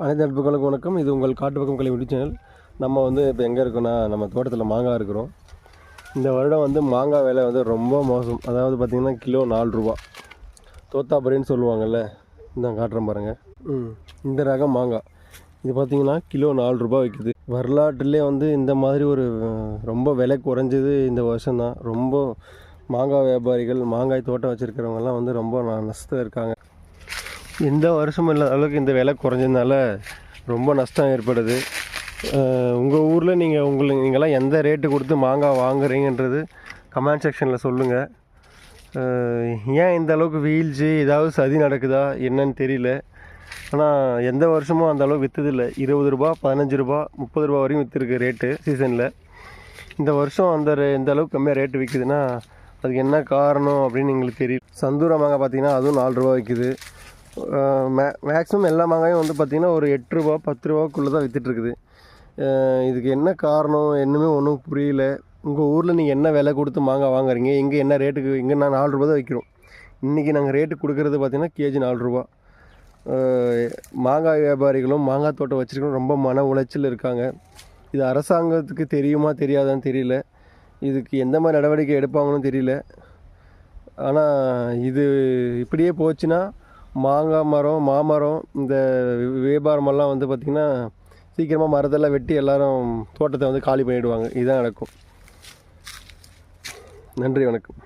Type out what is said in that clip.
அனைத்து நட்புகளுக்கும் வணக்கம். இது உங்கள் காட்டு பக்கம் கலை யூடியூப் சேனல். நம்ம வந்து இப்போ எங்கே இருக்கோம்னா நம்ம தோட்டத்தில் மாங்காய் இருக்கிறோம். இந்த வருடம் வந்து மாங்காய் விலை வந்து ரொம்ப மோசம். அதாவது பார்த்திங்கன்னா கிலோ நாலு ரூபா. தோத்தாபுரின்னு சொல்லுவாங்கல்ல இந்த காட்டுறேன் பாருங்கள் ம் இந்த ரகம் மாங்காய். இது பார்த்திங்கன்னா கிலோ நாலு ரூபா விற்குது வரலாற்றுலேயே வந்து இந்த மாதிரி ஒரு ரொம்ப விலை குறைஞ்சது இந்த வருஷம்தான். ரொம்ப மாங்காய் வியாபாரிகள் மாங்காய் தோட்டம் வச்சுருக்கிறவங்கலாம் வந்து ரொம்ப ந- நஷ்டத்தில் இருக்காங்க. எந்த வருஷமும் இல்லாத அளவுக்கு இந்த விலை குறைஞ்சதுனால ரொம்ப நஷ்டம் ஏற்படுது. உங்கள் ஊரில் நீங்கள் உங்களுக்கு நீங்களாம் எந்த ரேட்டு கொடுத்து மாங்காய் வாங்குறீங்கன்றது கமெண்ட் செக்ஷனில் சொல்லுங்கள் ஏன் இந்த அளவுக்கு வீழ்ச்சி? ஏதாவது சதி நடக்குதா? என்னன்னு தெரியல. ஆனால் எந்த வருஷமும் அந்த அளவுக்கு விற்றதில்லை இருபது ரூபா பதினஞ்சு ரூபா முப்பது ரூபா வரையும் விற்றுருக்கு ரேட்டு சீசனில் இந்த வருஷம் அந்த இந்த அளவுக்கு கம்மியாக ரேட்டு விற்குதுன்னா அதுக்கு என்ன காரணம் அப்படின்னு எங்களுக்கு தெரியும் சந்தூர மாங்காய் பார்த்தீங்கன்னா அதுவும் நாலு ரூபா விற்குது மே மேக்ஸிமம் எல்லா மாங்காயும் வந்து பார்த்திங்கன்னா ஒரு எட்டு ரூபா பத்து ரூபாக்குள்ளே தான் விற்றுட்ருக்குது இதுக்கு என்ன காரணம் என்னமே ஒன்றும் புரியல. உங்கள் ஊரில் நீங்கள் என்ன விலை கொடுத்து மாங்காய் வாங்குறீங்க? இங்கே என்ன ரேட்டுக்கு இங்கே நான் நாலு ரூபா தான் விற்கிறோம் இன்றைக்கி நாங்கள் ரேட்டு கொடுக்குறது பார்த்திங்கன்னா கேஜி நாலு ரூபா. மாங்காய் வியாபாரிகளும் மாங்காய் தோட்டம் வச்சுருக்கணும் ரொம்ப மன உளைச்சல் இருக்காங்க. இது அரசாங்கத்துக்கு தெரியுமா தெரியாதான்னு தெரியல. இதுக்கு எந்த மாதிரி நடவடிக்கை எடுப்பாங்கன்னு தெரியல. ஆனால் இது இப்படியே போச்சுன்னா மாங்காய் மரம் மாமரம் இந்த வியாபாரமெல்லாம் வந்து பார்த்திங்கன்னா சீக்கிரமாக மரத்தெல்லாம் வெட்டி எல்லோரும் தோட்டத்தை வந்து காலி பண்ணிவிடுவாங்க இதுதான் நடக்கும். நன்றி வணக்கம்.